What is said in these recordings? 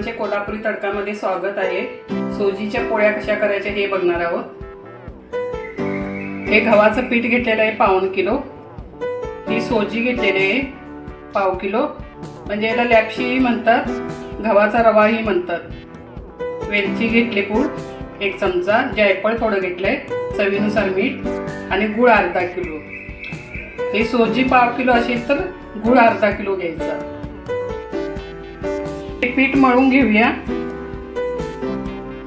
सर्वांचे कोल्हापुरी तडकामध्ये स्वागत आहे. सोजीच्या पोळ्या कशा करायच्या हे बघणार आहोत. हे गव्हाचं पीठ घेतलेलं आहे पाऊण किलो. ही सोजी घेतलेली आहे पाव किलो. म्हणजे याला लॅपशीही म्हणतात गव्हाचा रवाही म्हणतात. वेलची घेतली पूड एक चमचा. जायफळ थोडं घेतलंय चवीनुसार मीठ आणि गुळ अर्धा किलो. हे सोजी पाव किलो असेल तर गुळ अर्धा किलो घ्यायचा. पीठ मळून घेऊया.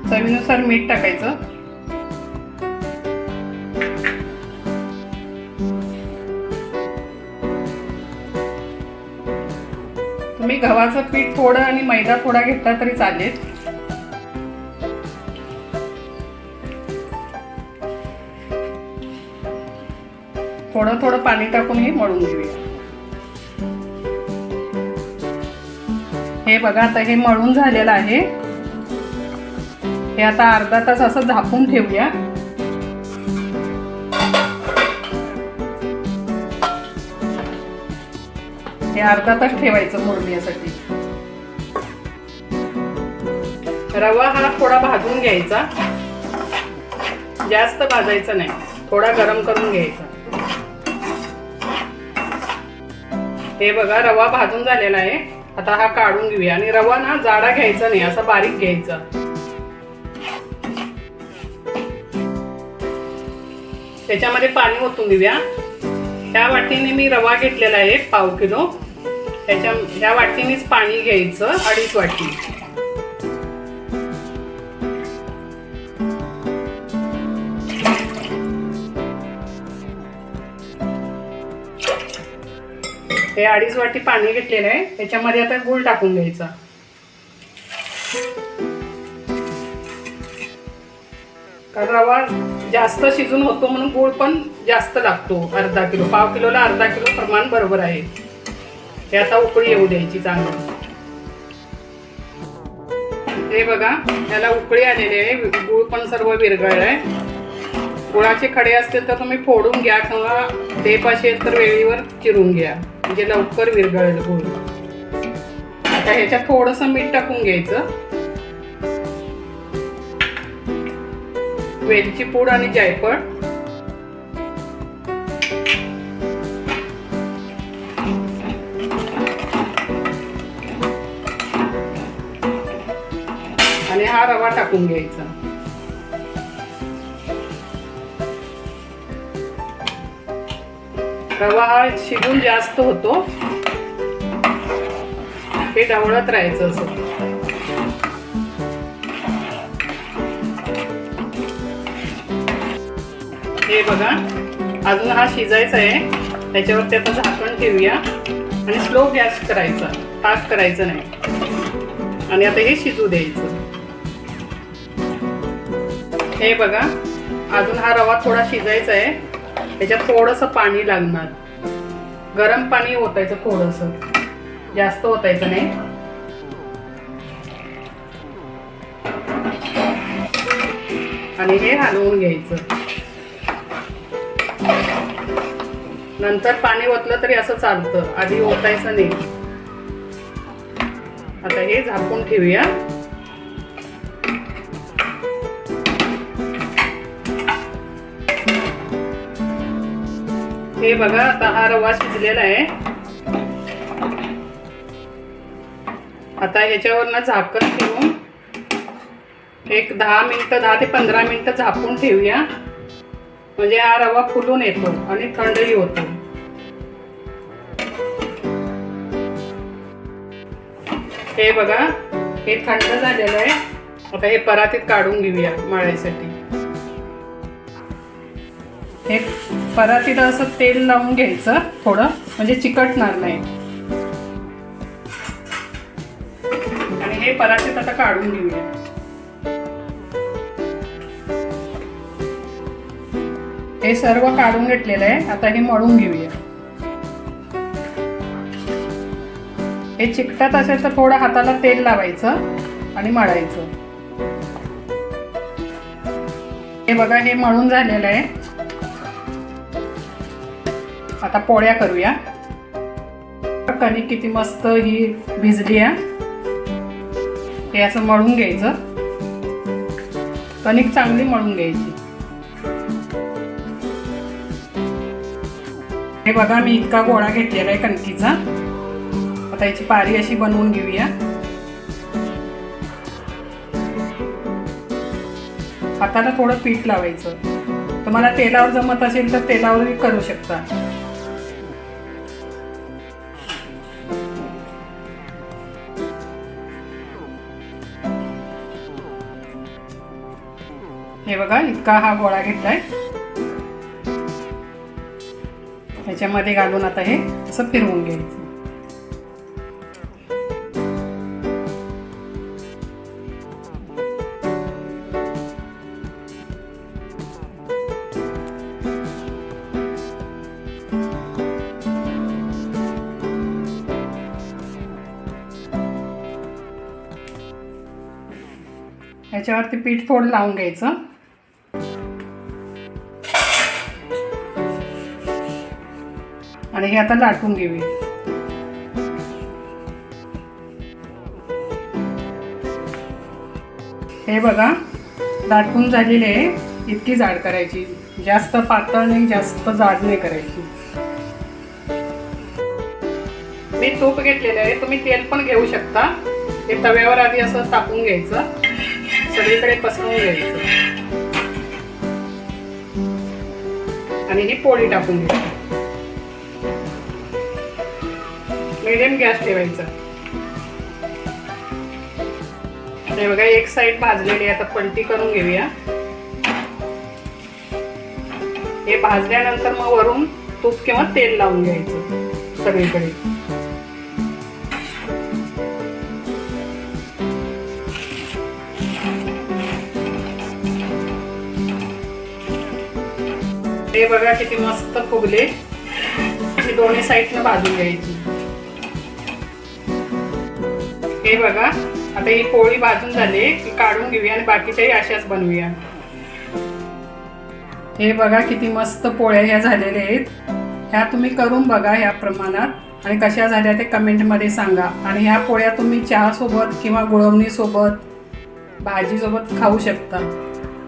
चवीनुसार मीठ टाकायचं. तुम्ही गव्हाचं पीठ थोडं आणि मैदा थोडा घेतला तरी चालेल. थोडं थोडं पाणी टाकून हे मळून घेऊया. हे बघा आता हे मळून झालेलं आहे. हे आता अर्धा तास असं झाकून ठेवूया. हे अर्धा तास ठेवायचं मुरण्यासाठी. रवा हा थोडा भाजून घ्यायचा. जास्त भाजायचा नाही. थोडा गरम करून घ्यायचा. हे बघा रवा भाजून झालेला आहे. आता हा काढून घेऊया आणि रवा ना जाडा घ्यायचा नाही असा बारीक घ्यायचा. त्याच्यामध्ये पाणी ओतून घेऊया. त्या वाटीने मी रवा घेतलेला आहे पाव किलो. त्याच्या ह्या वाटीनेच पाणी घ्यायचं अडीच वाटी. हे अडीच वाटी पाणी घेतलेलं आहे. त्याच्यामध्ये आता गुळ टाकून घ्यायचा. कारण रवा जास्त शिजून होतो म्हणून गुळ पण जास्त लागतो. अर्धा किलो पाव किलोला अर्धा किलो प्रमाण बरोबर आहे. हे आता उकळी येऊ द्यायची चांगली. हे बघा त्याला उकळी आलेली आहे. गुळ पण सर्व विरघळलाय गुळाचे खडे असतील तर तुम्ही फोडून घ्या किंवा टेप असेल तर वेळीवर चिरून घ्या. म्हणजे लवकर विरघळेल गुळ आता ह्याच्यात थोडंसं मीठ टाकून घ्यायचं. वेलची पूड आणि जायफळ. आणि हा रवा टाकून घ्यायचा. रवा हा शिजून जास्त होतो. हे ढवळत राहायचं असं. हे बघा अजून हा शिजायचा आहे. त्याच्यावरती आपण झाकण ठेवूया. आणि स्लो गॅस करायचा. फास्ट करायचं नाही. आणि आता हे शिजू द्यायचं. हे बघा अजून हा रवा थोडा शिजायचा आहे. त्याच्यात थोडंसं पाणी लागणार. गरम पाणी ओतायचं थोडंसं. जास्त ओतायचं नाही. आणि हे हलवून घ्यायचं. नंतर पाणी ओतलं तरी असं चालतं. आधी ओतायचं नाही. आता हे झाकून ठेवूया. हे बघा आता हा रवा शिजलेला आहे. आता ह्याच्यावरनं झाकण ठेवून एक दहा मिनटं दहा ते पंधरा मिनटं झाकून ठेवूया. म्हणजे हा रवा फुलून येतो आणि थंडही होतो. हे बघा हे थंड झालेलं आहे. आता हे परातीत काढून घेऊया मळायसाठी. हे परातीत असं तेल लावून घ्यायचं थोडं म्हणजे चिकटणार नाही. आणि हे परातीत आता काढून घेऊया. हे सर्व काढून घेतलेलं आहे आता हे मळून घेऊया. हे चिकटत असेल तर थोडं हाताला तेल लावायचं आणि मळायचं. हे बघा हे मळून झालेलं आहे. आता पोळ्या करूया. कणिक किती मस्त ही भिजली आहे. हे असं मळून घ्यायचं. कणिक चांगली मळून घ्यायची. हे बघा मी इतका गोळा घेतलेला आहे कणकीचा. आता याची पारी अशी बनवून घेऊया. हाताला थोडं पीठ लावायचं. तुम्हाला तेलावर जमत असेल तर तेलावरही करू शकता. हे बघा इतका हा गोळा घेतलाय. त्याच्यामध्ये घालून आता हे असं फिरवून घ्यायचं. याच्यावरती पीठ थोडं लावून घ्यायचं. हे आता लाटून घेऊया. हे बघा लाटून झालेले आहे. इतकी जाड करायची. जास्त पातळ नाही जास्त जाड नाही करायची. मी तूप घेतलेलं आहे. तुम्ही तेल पण घेऊ शकता. हे तव्यावर आधी असं टाकून घ्यायचं. सगळीकडे पसरवून घ्यायचं. आणि ही पोळी टाकून घ्यायची. मिडियम गॅस ठेवायचा. हे बघा एक साईड भाजलेली आता पलटी करून घेऊया. हे भाजल्यानंतर मग वरून तूप किंवा तेल लावून घ्यायचं सगळीकडे. हे बघा किती मस्त फुगले. दोन्ही साईडनं भाजून घ्यायची. हे बघा. आता ही पोळी भाजून झाली. की काढून घेऊया आणि बाकीच्याही अशाच बनवूया. हे बघा किती मस्त पोळ्या ह्या झालेल्या आहेत. ह्या तुम्ही करून बघा ह्या प्रमाणात. आणि कशा झाल्या ते कमेंटमध्ये सांगा. आणि ह्या पोळ्या तुम्ही चहासोबत किंवा गुळवणीसोबत भाजीसोबत खाऊ शकता.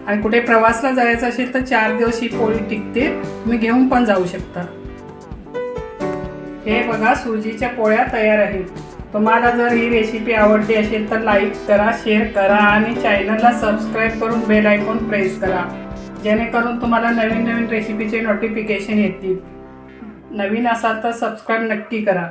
आणि कुठे प्रवासला जायचं असेल तर चार दिवस ही पोळी टिकते. तुम्ही घेऊन पण जाऊ शकता. हे बघा सुजीच्या पोळ्या तयार आहेत. तुम्हाला जर ही रेसिपी आवडली असेल तर लाईक करा शेअर करा आणि चॅनलला सबस्क्राईब करून बेल आयकॉन प्रेस करा. जेणेकरून तुम्हाला नवीन नवीन रेसिपीचे नोटिफिकेशन येतील. नवीन असाल तर सबस्क्राईब नक्की करा.